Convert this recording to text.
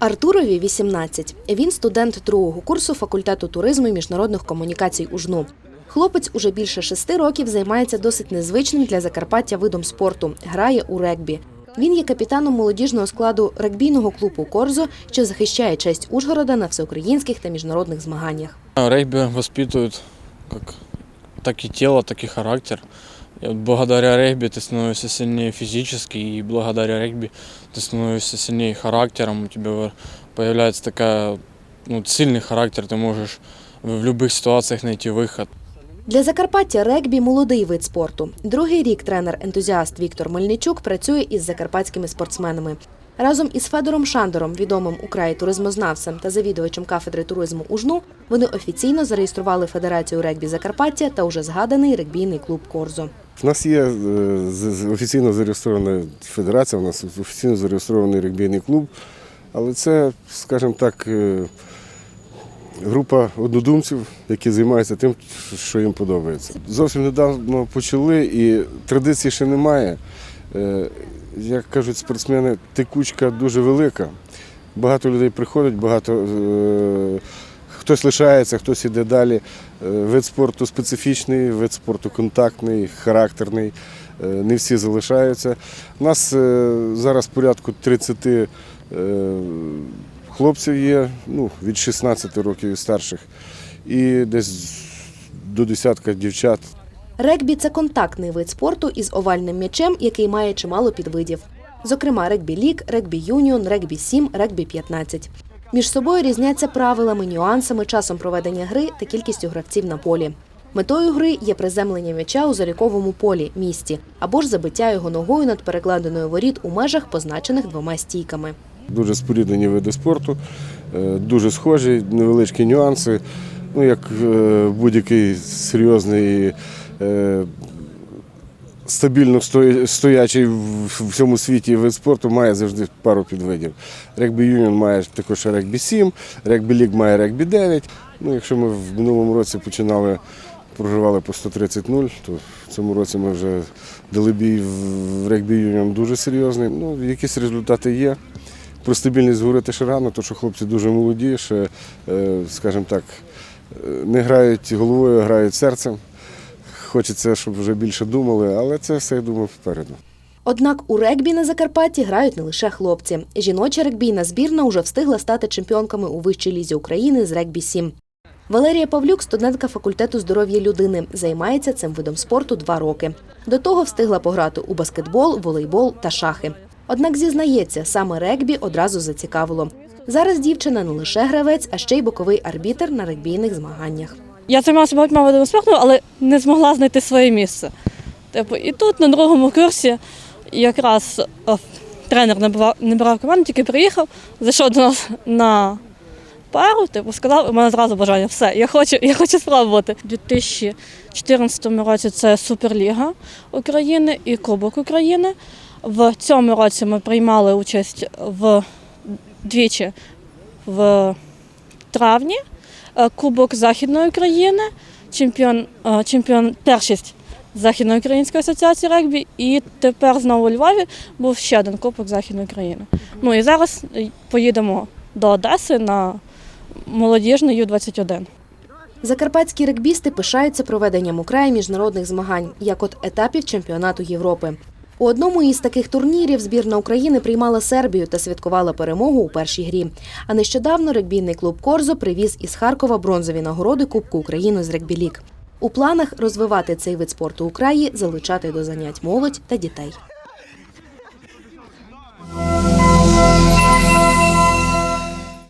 Артурові 18. Він студент другого курсу факультету туризму і міжнародних комунікацій УЖНУ. Хлопець уже більше шести років займається досить незвичним для Закарпаття видом спорту грає у регбі. Він є капітаном молодіжного складу регбійного клубу Корзо, що захищає честь Ужгорода на всеукраїнських та міжнародних змаганнях. Регби воспитывает как, так и тело, так и характер. И вот благодаря регби ты становишься сильнее физически, и благодаря регби ты становишься сильнее характером. У тебя появляется такая ну, сильный характер, ты можешь в любых ситуациях найти выход. Для Закарпаття регбі молодий вид спорту. Другий рік тренер-ентузіаст Віктор Мельничук працює із закарпатськими спортсменами. Разом із Федором Шандором, відомим у краї туризмознавцем та завідувачем кафедри туризму УЖНУ, вони офіційно зареєстрували Федерацію регбі Закарпаття та уже згаданий регбійний клуб Корзо. У нас є е, офіційно зареєстрована федерація, у нас офіційно зареєстрований регбійний клуб, але це, скажімо так, е, група однодумців, які займаються тим, що їм подобається. Зовсім недавно почали і традиції ще немає. Е, Як кажуть спортсмени, текучка дуже велика. Багато людей приходить, багато хтось лишається, хтось іде далі. Е, Вид спорту специфічний, вид спорту контактний, характерний. Е, Не всі залишаються. У нас е, зараз порядку 30 е, хлопців є, ну, від 16 років і старших, і десь до десятка дівчат. Регбі це контактний вид спорту із овальним м'ячем, який має чимало підвидів. Зокрема, регбі лік, регбі юніон, регбі 7, регбі 15. Між собою різняться правилами, нюансами, часом проведення гри та кількістю гравців на полі. Метою гри є приземлення м'яча у заліковому полі місті або ж забиття його ногою над перекладиною воріт у межах, позначених двома стійками. Дуже споріднені види спорту, е, дуже схожі, невеличкі нюанси. Ну, як е, будь-який серйозний, е, стабільно стоячий в в цьому світі вид спорту має завжди пару підвидів. Регбі юніон має також регбі 7, регбі ліг має регбі 9. Ну, якщо ми в минулому році починали, програвали по 130-0, то в цьому році ми вже дали бій в регбі юніон дуже серйозний. Ну, якісь результати є. Про стабільність говорити ще рано, тому що хлопці дуже молоді, ще, е, скажімо так, е, не грають головою, а грають серцем. Хочеться, щоб вже більше думали, але це все, я думаю, попереду. Однак у регбі на Закарпатті грають не лише хлопці. Жіноча регбійна збірна уже встигла стати чемпіонками у вищій лізі України з регбі 7. Валерія Павлюк, студентка факультету здоров'я людини, займається цим видом спорту два роки. До того встигла пограти у баскетбол, волейбол та шахи. Однак зізнається, саме регбі одразу зацікавило. Зараз дівчина не лише гравець, а ще й боковий арбітр на регбійних змаганнях. Я займалася багатьма видами спорту, але не змогла знайти своє місце. Типу, і тут на другому курсі якраз тренер набирав, набирав команду, тільки приїхав, зайшов до нас на пару, типу, сказав, у мене зразу бажання, все, я хочу, я хочу спробувати. У 2014 році це Суперліга України і Кубок України. В цьому році ми приймали участь в двічі в травні. Е, Кубок Західної України, чемпіон, е, чемпіон першість Західної української асоціації регбі, і тепер знову у Львові був ще один Кубок Західної України. Ну і зараз е, поїдемо до Одеси на молодіжний Ю-21. Закарпатські регбісти пишаються проведенням у краї міжнародних змагань, як от етапів чемпіонату Європи. У одному із таких турнірів збірна України приймала Сербію та святкувала перемогу у першій грі. А нещодавно регбійний клуб Корзо привіз із Харкова бронзові нагороди Кубку України з регбі-ліг. У планах розвивати цей вид спорту у краї, залучати до занять молодь та дітей.